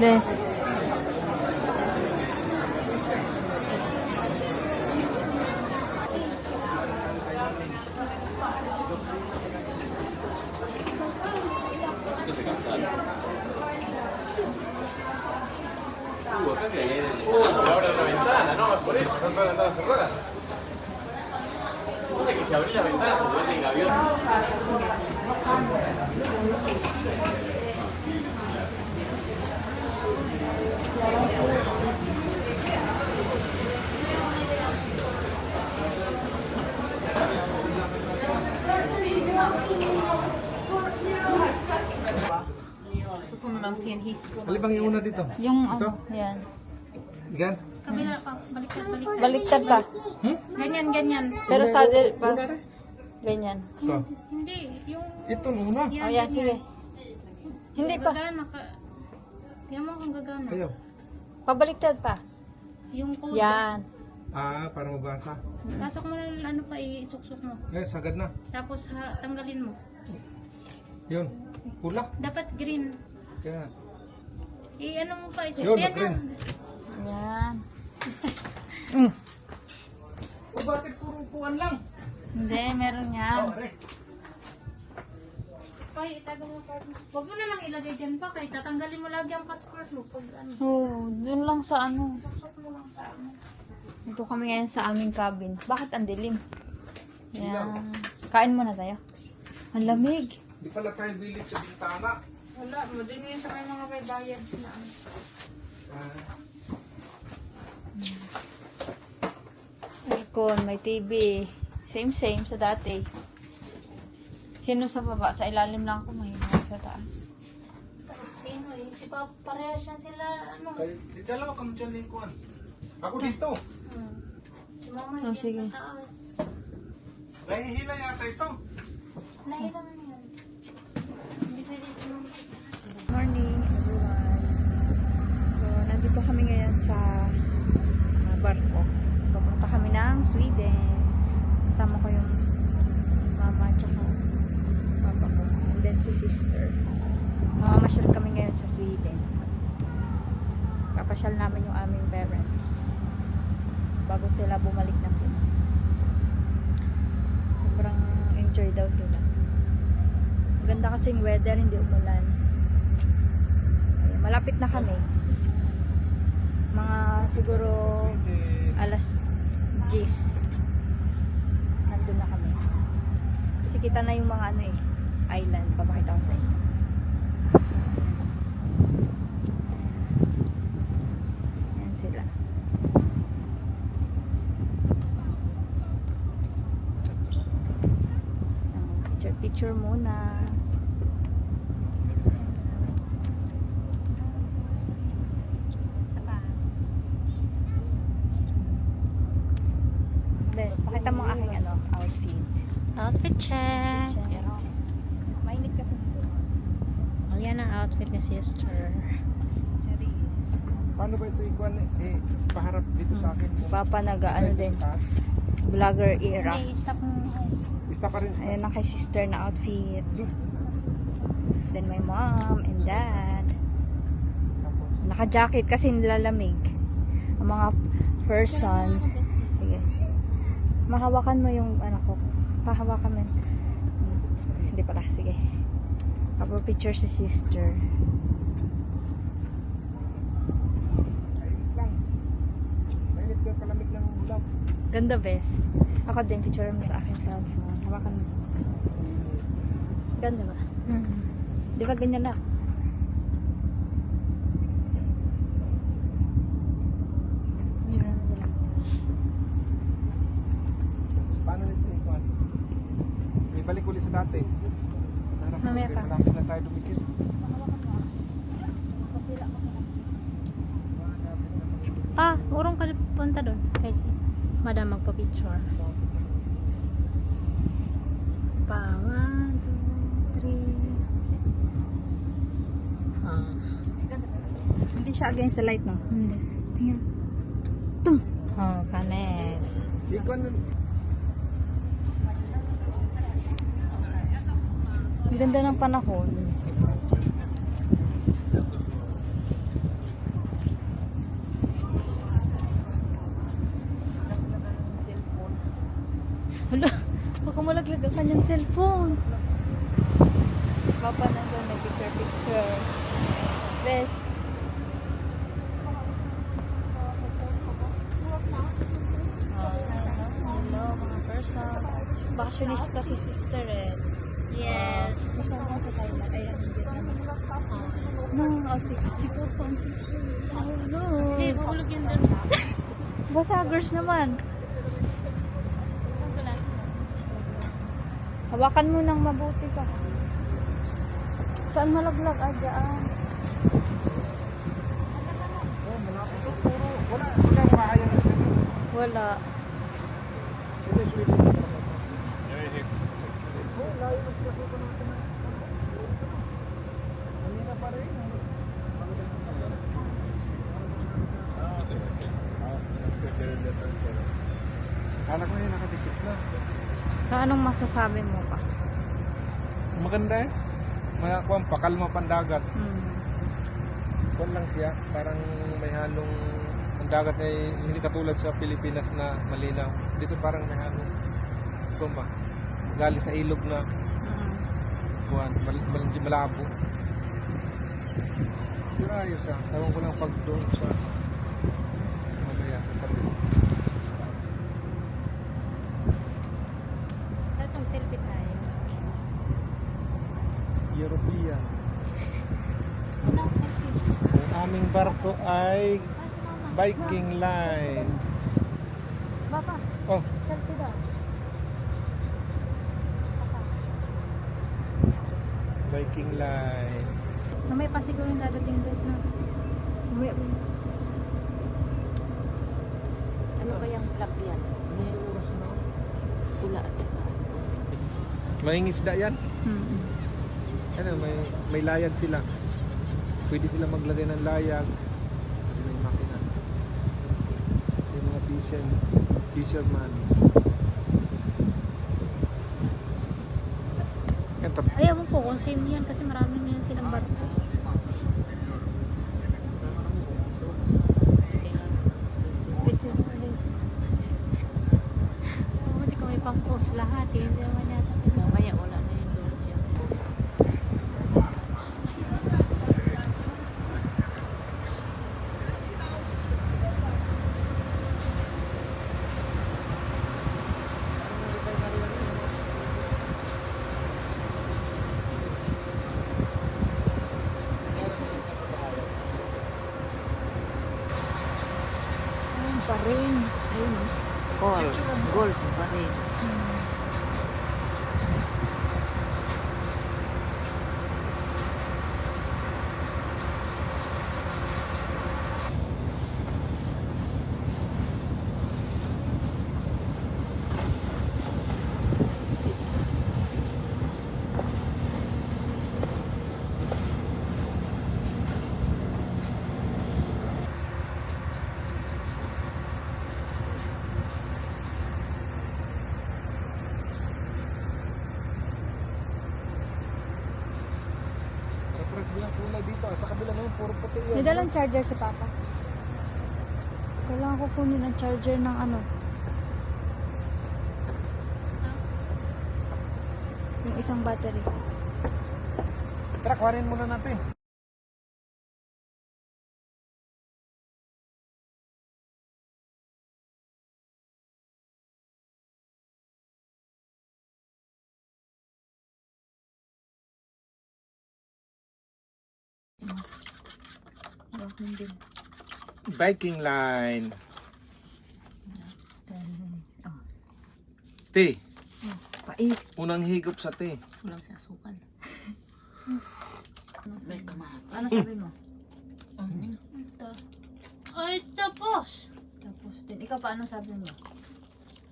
This. Just a concern. Le abren la ventana, no, por eso, están todas las ventanas cerradas. Que si abrís la ventana se. Gusto mamangkin his ko. Alin bang yung una dito? Yung Ito? ano, yan. Yan? Kabila pa, baliktad, baliktad. Baliktad pa. Hmm? Ganyan, ganyan. Pero saddle pa. Ganyan. Ito. Hindi, yung... Ito muna. Yan, O yan, sige. Hindi pa. Gagana ka. Tingnan mo kung gagana. Ayaw. Pabaliktad pa. Yung code. Yan. Ah, para mabasa. Pasok mo na ano pa, isuksok mo. Eh, sagad na. Tapos ha, tanggalin mo. Yun. Pula. Dapat green. Kaya. I-ano mo pa, isuksok. Yun, Yan green. na. Yan. Mm. O bakit puro upuan lang? Hindi, meron yan. Kaya itago mo card mo. Huwag mo na lang ilagay dyan pa, kaya tatanggalin mo lagi ang passport mo. Pag ano, Oo, dun lang sa ano. suksok mo lang sa ano. Dito kami ngayon sa aming cabin. Bakit ang dilim? Yan. Kain muna tayo. Ang lamig. Di pala tayo bilit sa bintana. Wala, madali yun sa may mga may bayad na ano. Ah, Aircon, may TV. Same same sa dati. Sino sa baba? Sa ilalim lang ako may sa taas. Sino eh? Si Papa, parehas yan sila, ano. kayo, di dalawa kami dyan lingkuan. Ako dito. Hmm. Si Mama Oh, oh, sige. sa taas. Nahihila yata ito. Nahilang mo yan. Hindi pwede si Mama. Morning, everyone. So, nandito kami ngayon sa uh, barko. Papunta kami ng Sweden. Kasama ko yung mama at papa ko. And then si sister. Mamamasyal kami ngayon sa Sweden. Papasyal namin yung aming parents. Bago sila bumalik ng Pinas. Sobrang enjoy daw sila. Maganda kasing weather, hindi umulan. Malapit na kami. Mga siguro alas 10. Nandun na kami. Kasi kita na yung mga ano eh, island. Papakita ko sa inyo. So, sila. Picture picture muna. Bes, pakita mo ang aking ano, outfit. Outfit check. Mainit kasi dito. Oh, yan ang outfit ni sister. Paano ba ito ikuan eh? eh paharap dito sa akin. Papa nag ano din, vlogger era. Okay, stop mo. Ista ka rin. Ayan ang kay sister na outfit. Then my mom and dad. Naka-jacket kasi nilalamig. Ang mga person. Sige. Mahawakan mo yung anak ko. Pahawakan mo. Hmm. Hindi pala. Sige. Couple picture si sister. Ganda, bes. Ako din, picture mo sa akin cellphone. Hawakan mo. Ganda ba? Di ba ganyan na? Paano nito ikuan? May balik ulit sa dati. Mamaya pa. Marami na tayo dumikit. Ah, urong ka punta doon. Kasi, madam magpa-picture. Pa, one, two, three. Ah. Hindi siya against the light, no? Hindi. Tingnan. Oh, kanet. Ikaw na. Ang ganda ng panahon. Hala, baka malaglag ang kanyang cellphone. Papa nandun, nag-picture-picture. Best. Hello, mga person. Fashionista si sister eh. Yes. Gusto ko sa Thailand. Ay, ang Vietnam. No, outfit. Si Coco ang sister. Hello. Eh, mahulog yun doon. Basagers naman. Hawakan mo nang mabuti ka. Saan malaglag? Ah, dyan. Oh. Wala. Wala. Wala. Kala ko yun, nakadikit na. So, anong masasabi mo pa? Maganda eh. Mga kuwan, pakalma pandagat. Hmm. Kuwan lang siya. Parang may halong ang dagat ay hindi katulad sa Pilipinas na malinaw. Dito parang may halong kuwan ba? Galing sa ilog na kuwan, mal, mal, malabo. Pero ayos ah. Tawag ko lang pag doon sa mamaya sa tabi. Sa itong selfie tayo. European. Ang aming barko ay Viking Line. Baka, Oh, selfie daw. Viking Line. Mamaya pa siguro yung dadating bus na. Mamaya pa. Ano kayang black yan? Pula at saka May isda yan. Hmm. Ano, may, may layag sila. Pwede sila maglagay ng layag. Pwede may makina. Yung mga fisher, fisherman. Yan, tap- Ayaw mo po kung same yan kasi marami na yan silang barko. Picture mo ulit. Buti ko may pang-post lahat eh. Hindi naman yata. mamaya wala na yung doon siya. Ayun pa rin. Ayun o. Gold. Gold pa rin. Kulay dito. Sa kabila naman, puro puti yan. May dalang charger si Papa. Kailangan ko kunin ang charger ng ano. Yung isang battery. Tara, kuhanin muna natin. Bakit din? Viking Line. Te, Pait. unang higop sa te. Walang sa asukal. May kamahati. Ano sabi mo? Mm. Ay, tapos! Tapos din. Ikaw pa ano sabi mo?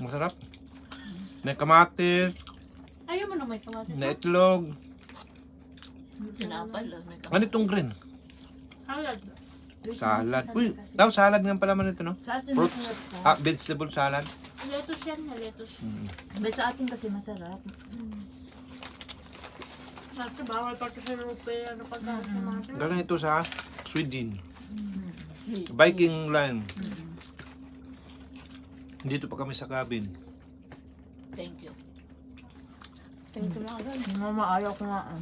Masarap. May kamatis, Ayaw mo na may kamatis. na itlog. Sinapal lang. May kamahati. Ano itong green? Halad. Salad. Uy, daw salad nga pala man ito, no? Sa atin Fruits. masarap. Ah, vegetable salad. Lettuce yan, na lettuce. Ba sa atin kasi masarap. Kasi bawal pa ito sa rupe, ano pag sa mga Galing ito sa Sweden. Viking line. Dito pa kami sa cabin. Thank you. Thank you mga gan. Mama, ayaw ko nga. ah.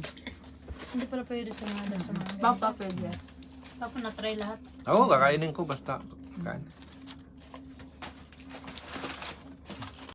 Hindi pala pwede sa mga sa mga. Papa, pwede. Tapos na-try lahat. Oo, kakainin ko basta. Kain.